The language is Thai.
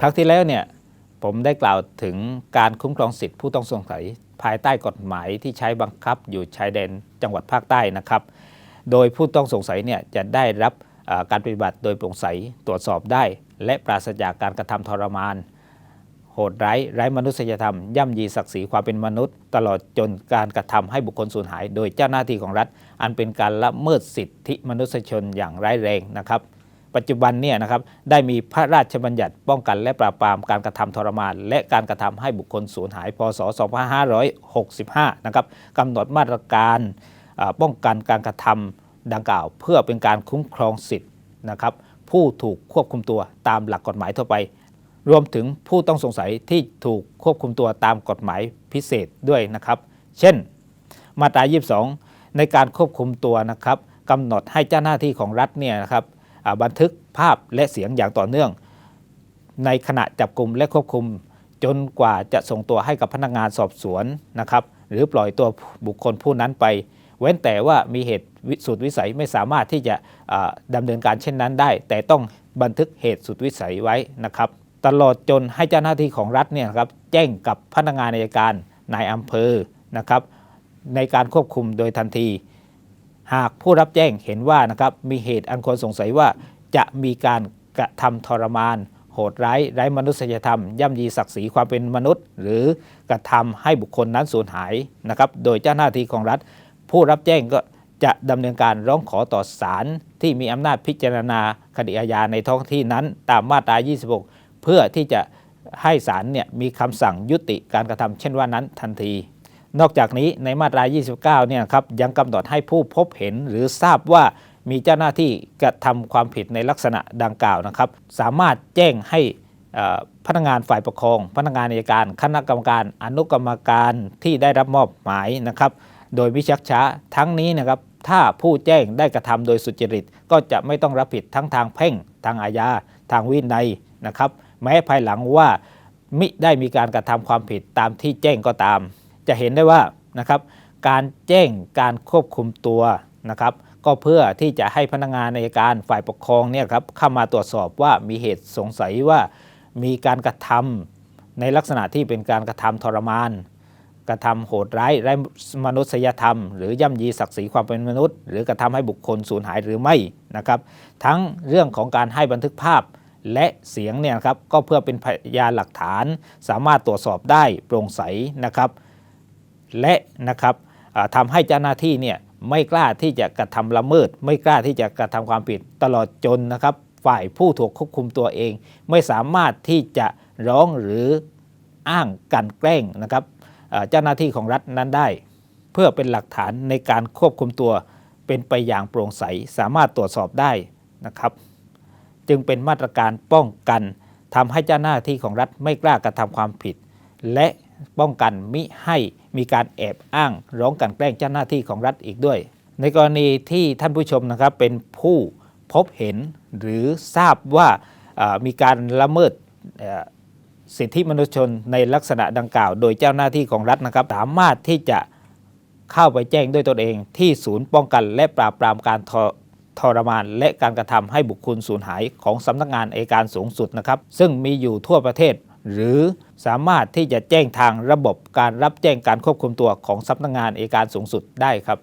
ครั้งที่แล้วเนี่ยผมได้กล่าวถึงการคุ้มครองสิทธิผู้ต้องสงสัยภายใต้กฎหมายที่ใช้บังคับอยู่ชายแดนจังหวัดภาคใต้นะครับ โดยผู้ต้องสงสัยเนี่ยจะได้รับการปฏิบัติโดยโปร่งใสตรวจสอบได้ และปราศจากการกระทำทรมาน โหดร้ายไร้มนุษยธรรม ย่ำยีศักดิ์ศรีความเป็นมนุษย์ ตลอดจนการกระทำให้บุคคลสูญหาย โดยเจ้าหน้าที่ของรัฐ อันเป็นการละเมิดสิทธิมนุษยชนอย่างร้ายแรงนะครับ ปัจจุบันเนี่ยนะครับได้มีพระราชบัญญัติป้องกันและปราบปรามการกระทำทรมาน และการกระทำให้บุคคลสูญหาย พศ 2565 นะครับกำหนดมาตรการป้องกันการกระทำดังกล่าว เพื่อเป็นการคุ้มครองสิทธินะครับผู้ถูกควบคุมตัวตามหลักกฎหมายทั่วไป รวมถึงผู้ต้องสงสัยที่ถูกควบคุมตัวตามกฎหมายพิเศษด้วยนะครับ เช่น มาตรา 22 ในการควบคุมตัวนะครับกำหนดให้เจ้าหน้าที่ของรัฐเนี่ยนะครับ บันทึกภาพและเสียงอย่างต่อเนื่อง ในขณะจับกลุ่มและควบคุมจนกว่าจะส่งตัวให้กับพนักงานสอบสวนนะครับหรือปล่อยตัวบุคคลผู้นั้นไป เว้นแต่ว่ามีเหตุสุดวิสัยไม่สามารถที่จะอ่าดำเนินการเช่นนั้นได้ แต่ต้องบันทึกเหตุสุดวิสัยไว้นะครับ ตลอดจนให้เจ้าหน้าที่ของรัฐเนี่ยครับแจ้งกับพนักงานอัยการนายอำเภอนะครับในการควบคุมโดยทันที หากผู้รับแจ้งเห็นว่านะครับมีเหตุอันควรสงสัยว่าจะมีการกระทำทรมาน โหดร้ายไร้มนุษยธรรม ย่ำยีศักดิ์ศรีความเป็นมนุษย์ หรือกระทำให้บุคคลนั้นสูญหายนะครับโดยเจ้าหน้าที่ของรัฐ ผู้รับแจ้งก็จะดำเนินการร้องขอต่อศาลที่มีอำนาจพิจารณาคดีอาญาในท้องที่นั้น ตามมาตรา 26 เพื่อที่จะให้ศาลเนี่ยมีคำสั่งยุติการกระทำเช่นว่านั้นทันที นอกจากนี้ในมาตรา 29 เนี่ยครับยังกำหนดให้ผู้พบเห็นหรือทราบว่ามีเจ้าหน้าที่กระทำความผิดในลักษณะดังกล่าวนะครับ สามารถแจ้งให้พนักงานฝ่ายปกครอง พนักงานอัยการ คณะกรรมการ อนุกรรมการที่ได้รับมอบหมายนะครับ โดยม่ชักช้าทั้งนี้นะครับ ถ้าผู้แจ้งได้กระทำโดยสุจริต ก็จะไม่ต้องรับผิดทั้งทางแพ่ง ทางอาญา ทางวินัยนะครับ แม้ภายหลังว่ามิได้มีการกระทำความผิดตามที่แจ้งก็ตาม จะเห็นได้ว่านะครับการแจ้งการควบคุมตัวนะครับก็เพื่อที่จะให้พนักงานในการฝ่ายปกครองเนี่ยครับเข้ามาตรวจสอบว่ามีเหตุสงสัยว่ามีการกระทำในลักษณะที่เป็นการกระทำทรมาน กระทำโหดร้ายไร้มนุษยธรรม หรือย่ำยีศักดิ์ศรีความเป็นมนุษย์ หรือกระทำให้บุคคลสูญหายหรือไม่นะครับ ทั้งเรื่องของการให้บันทึกภาพและเสียงเนี่ยครับก็เพื่อเป็นพยานหลักฐานสามารถตรวจสอบได้โปร่งใสนะครับ และนะครับทำให้เจ้าหน้าที่เนี่ยไม่กล้าที่จะกระทำละเมิด ไม่กล้าที่จะกระทำความผิดตลอดจนนะครับ ฝ่ายผู้ถูกควบคุมตัวเอง ไม่สามารถที่จะร้องหรืออ้างกันแกล้งนะครับเจ้าหน้าที่ของรัฐนั้นได้ เพื่อเป็นหลักฐานในการควบคุมตัวเป็นไปอย่างโปร่งใสสามารถตรวจสอบได้นะครับ จึงเป็นมาตรการป้องกันทำให้เจ้าหน้าที่ของรัฐไม่กล้ากระทำความผิด และ ป้องกันมิให้มีการแอบอ้างร้องกันแกล้งเจ้าหน้าที่ของรัฐอีกด้วย ในกรณีที่ท่านผู้ชมนะครับเป็นผู้พบเห็นหรือทราบว่ามีการละเมิดสิทธิมนุษยชนในลักษณะดังกล่าว โดยเจ้าหน้าที่ของรัฐนะครับ สามารถที่จะเข้าไปแจ้งด้วยตนเอง ที่ศูนย์ป้องกันและปราบปรามการทรทรมานและการกระทำให้บุคคลสูญหายของสำนักงานอัยการสูงสุดนะครับ ซึ่งมีอยู่ทั่วประเทศ หรือสามารถที่จะแจ้งทางระบบการรับแจ้งการควบคุมตัวของสำนักงานอัยการสูงสุดได้ครับ